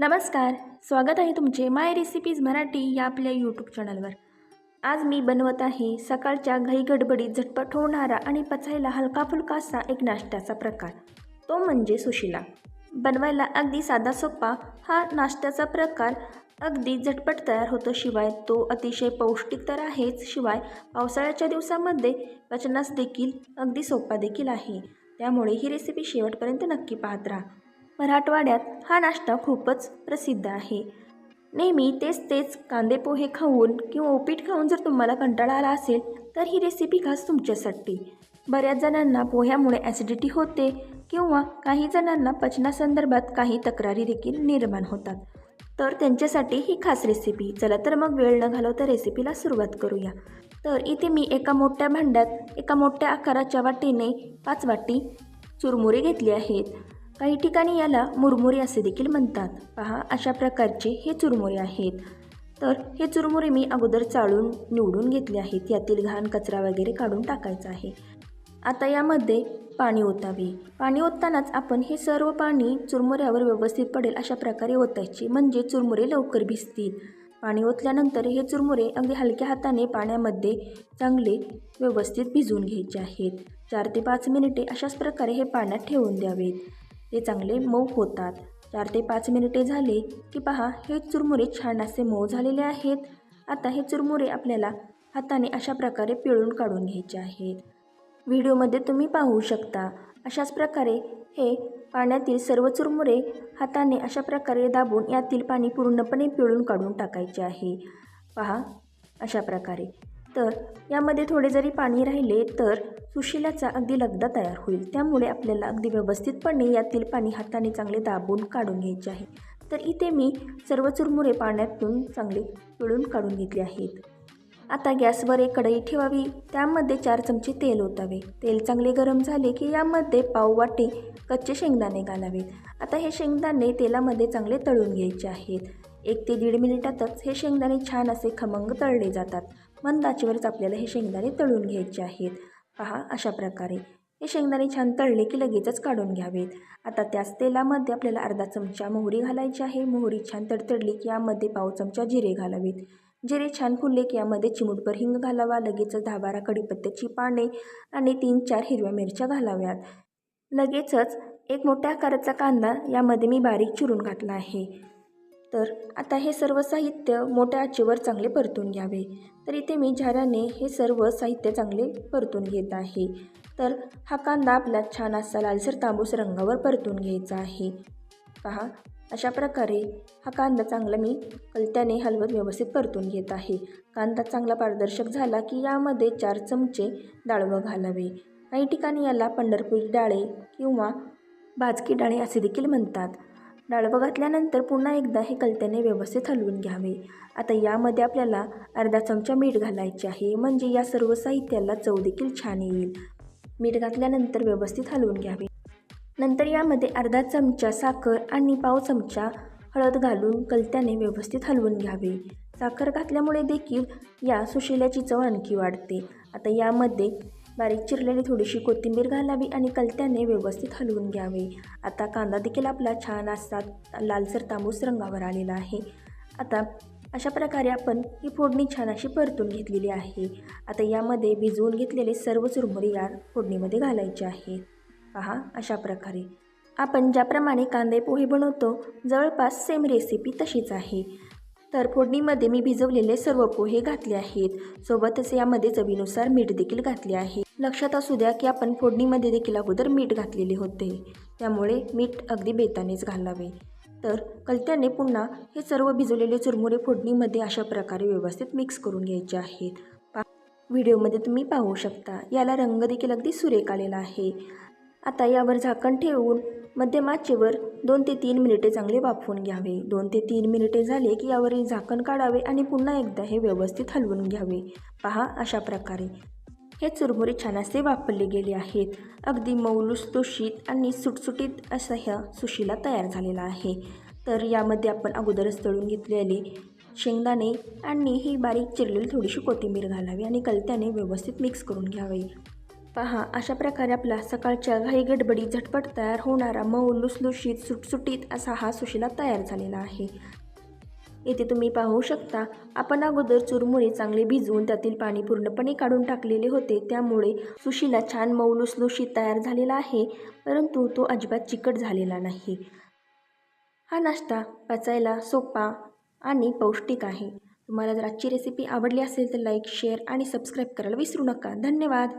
नमस्कार स्वागत आहे तुमचे माय रेसिपीज मराठी या आपल्या यूट्यूब चॅनलवर आज मी बनवत आहे सकाळच्या घाई गडबडीत झटपट होणारा आणि पचायला हलका फुलका असा एक नाश्त्याचा प्रकार. तो म्हणजे सुशिला. बनवायला अगदी साधा सोपा हा नाश्त्याचा प्रकार. अगदी झटपट तयार होतो शिवाय तो अतिशय पौष्टिक तर आहेच शिवाय पावसाळ्याच्या दिवसामध्ये पचनास देखील अगदी सोपा देखील आहे. त्यामुळे ही रेसिपी शेवटपर्यंत नक्की पाहत राहा. मराठवाड्यात हा नाश्ता खूपच प्रसिद्ध आहे. नेहमी तेच तेच कांदे पोहे खाऊन किंवा उपीट खाऊन जर तुम्हाला कंटाळा आला असेल तर ही रेसिपी खास तुमच्यासाठी. बऱ्याच जणांना पोह्यामुळे ॲसिडिटी होते किंवा काही जणांना पचनासंदर्भात काही तक्रारी देखील निर्माण होतात. तर त्यांच्यासाठी ही खास रेसिपी चला तर मग वेळ न घालवता रेसिपीला सुरुवात करूया. तर इथे मी एका मोठ्या भांड्यात एका मोठ्या आकाराच्या वाटीने पाच वाटी चुरमुरे घेतली आहेत. काही ठिकाणी याला मुरमुरे असे देखील म्हणतात. पहा अशा प्रकारचे हे चुरमुरे आहेत. तर हे चुरमुरे मी अगोदर चाळून निवडून घेतले आहेत. यातील घाण कचरा वगैरे काढून टाकायचा आहे. आता यामध्ये पाणी ओतावे. पाणी ओततानाच आपण हे सर्व पाणी चुरमुऱ्यावर व्यवस्थित पडेल अशा प्रकारे ओतायचे. म्हणजे चुरमुरे लवकर भिजतील. पाणी ओतल्यानंतर हे चुरमुरे अगदी हलक्या हाताने पाण्यामध्ये चांगले व्यवस्थित भिजवून घ्यायचे आहेत. चार ते पाच मिनिटे अशाच प्रकारे हे पाण्यात ठेवून द्यावेत. ते चांगले मऊ होतात. चार ते पाच मिनिटे झाले की पहा हे चुरमुरे छान असे मऊ झालेले आहेत. आता हे चुरमुरे आपल्याला हाताने अशा प्रकारे पिळून काढून घ्यायचे आहेत. व्हिडिओमध्ये तुम्ही पाहू शकता अशाच प्रकारे हे पाण्यातील सर्व चुरमुरे हाताने अशा प्रकारे दाबून यातील पाणी पूर्णपणे पिळून काढून टाकायचे आहे. पहा अशा प्रकारे. तर यामध्ये थोडे जरी पाणी राहिले तर सुशिलाचा अगदी लगदा तयार होईल. त्यामुळे आपल्याला अगदी व्यवस्थितपणे यातील पाणी हाताने चांगले दाबून काढून घ्यायचे आहे. तर इथे मी सर्व चुरमुरे पाण्यातून चांगले पिळून काढून घेतले आहेत. आता गॅसवर एक कढई ठेवावी. त्यामध्ये चार चमचे तेल ओतावे. तेल चांगले गरम झाले की यामध्ये पाव वाटे कच्चे शेंगदाणे घालावेत. आता हे शेंगदाणे तेलामध्ये चांगले तळून घ्यायचे आहेत. एक ते दीड मिनिटातच हे शेंगदाणे छान असे खमंग तळले जातात. मंदाचीवरच आपल्याला हे शेंगदाणे तळून घ्यायचे आहेत. पहा अशा प्रकारे. हे शेंगदाणे छान तळले की लगेचच काढून घ्यावेत. आता त्याच तेलामध्ये आपल्याला अर्धा चमचा मोहरी घालायची आहे. मोहरी छान तडतडली की यामध्ये पाव चमचा जिरे घालावेत. जिरे छान फुलले की यामध्ये चिमूटभर हिंग घालावा. लगेचच दहा बारा कढीपत्त्याची पाने आणि तीन चार हिरव्या मिरच्या घालाव्यात. लगेचच एक मोठ्या आकाराचा कांदा यामध्ये मी बारीक चिरून घातला आहे. तर आता हे सर्व साहित्य मोठ्या आचेवर चांगले परतून घ्यावे. तर इथे मी झाऱ्याने हे सर्व साहित्य चांगले परतून घेत आहे. तर हा कांदा आपला छान असा लालसर तांबूस रंगावर परतून घ्यायचा आहे. पहा अशा प्रकारे हा कांदा चांगला मी कलत्याने हलवत व्यवस्थित परतून घेत आहे. कांदा चांगला पारदर्शक झाला की यामध्ये चार चमचे डाळवं घालावे. काही ठिकाणी याला पंढरपुरी डाळे किंवा भाजकी डाळे असे देखील म्हणतात. डाळवं घातल्यानंतर पुन्हा एकदा हे कलत्याने व्यवस्थित हलवून घ्यावे. आता यामध्ये आपल्याला अर्धा चमचा मीठ घालायचे आहे. म्हणजे या सर्व साहित्याला चव देखील छान येईल. मीठ घातल्यानंतर व्यवस्थित हलवून घ्यावे. नंतर यामध्ये अर्धा चमचा साखर आणि पाव चमचा हळद घालून कलत्याने व्यवस्थित हलवून घ्यावे. साखर घातल्यामुळे देखील या सुशिल्याची चव आणखी वाढते. आता यामध्ये बारीक चिरलेली थोडीशी कोथिंबीर घालावी आणि कलत्याने व्यवस्थित हलवून घ्यावे. आता कांदा देखील आपला छान असा लालसर तांबूस रंगावर आलेला आहे. आता अशा प्रकारे आपण ही फोडणी छान अशी परतून घेतलेली आहे. आता यामध्ये भिजवून घेतलेले सर्व चुरमुरी या फोडणीमध्ये घालायचे आहेत. पहा अशा प्रकारे. आपण ज्याप्रमाणे कांदे पोहे बनवतो जवळपास सेम रेसिपी तशीच आहे. तर फोडणीमध्ये मी भिजवलेले सर्व पोहे घातले आहेत. सोबतच यामध्ये चवीनुसार मीठ देखील घातले आहे. लक्षात असू द्या की आपण फोडणीमध्ये देखील अगोदर मीठ घातलेले होते. त्यामुळे मीठ अगदी बेतानेच घालावे. तर कलत्याने पुन्हा हे सर्व भिजवलेले चुरमुरे फोडणीमध्ये अशा प्रकारे व्यवस्थित मिक्स करून घ्यायचे आहेत. पा व्हिडिओमध्ये तुम्ही पाहू शकता. याला रंग देखील अगदी सुरेख आलेला आहे. आता यावर झाकण ठेवून मध्यम आचेवर दोन ते तीन मिनिटे चांगले वाफवून घ्यावे. दोन ते तीन मिनिटे झाले की यावरील झाकण काढावे आणि पुन्हा एकदा हे व्यवस्थित हलवून घ्यावे. पहा अशा प्रकारे. हे चुरमुरे छान असे वापरले गेले आहेत. अगदी मौलुसतोषित आणि सुटसुटीत असं ह्या सुशीला तयार झालेला आहे. तर यामध्ये आपण अगोदरच तळून घेतलेले शेंगदाणे आणि ही बारीक चिरलेली थोडीशी कोथिंबीर घालावी आणि कलत्याने व्यवस्थित मिक्स करून घ्यावे. पहा अशा प्रकारे आपला सकाळच्या घाई गडबडी झटपट तयार होणारा मऊ लुसलुशीत सुटसुटीत असा हा सुशिला तयार झालेला आहे. येथे तुम्ही पाहू शकता आपण अगोदर चुरमुरे चांगले भिजवून त्यातील पाणी पूर्णपणे काढून टाकलेले होते. त्यामुळे सुशीला छान मऊ लुसलुशीत तयार झालेला आहे परंतु तो अजिबात चिकट झालेला नाही. हा नाश्ता पचायला सोपा आणि पौष्टिक आहे. तुम्हाला जर आजची रेसिपी आवडली असेल तर लाईक शेअर आणि सबस्क्राईब करायला विसरू नका. धन्यवाद!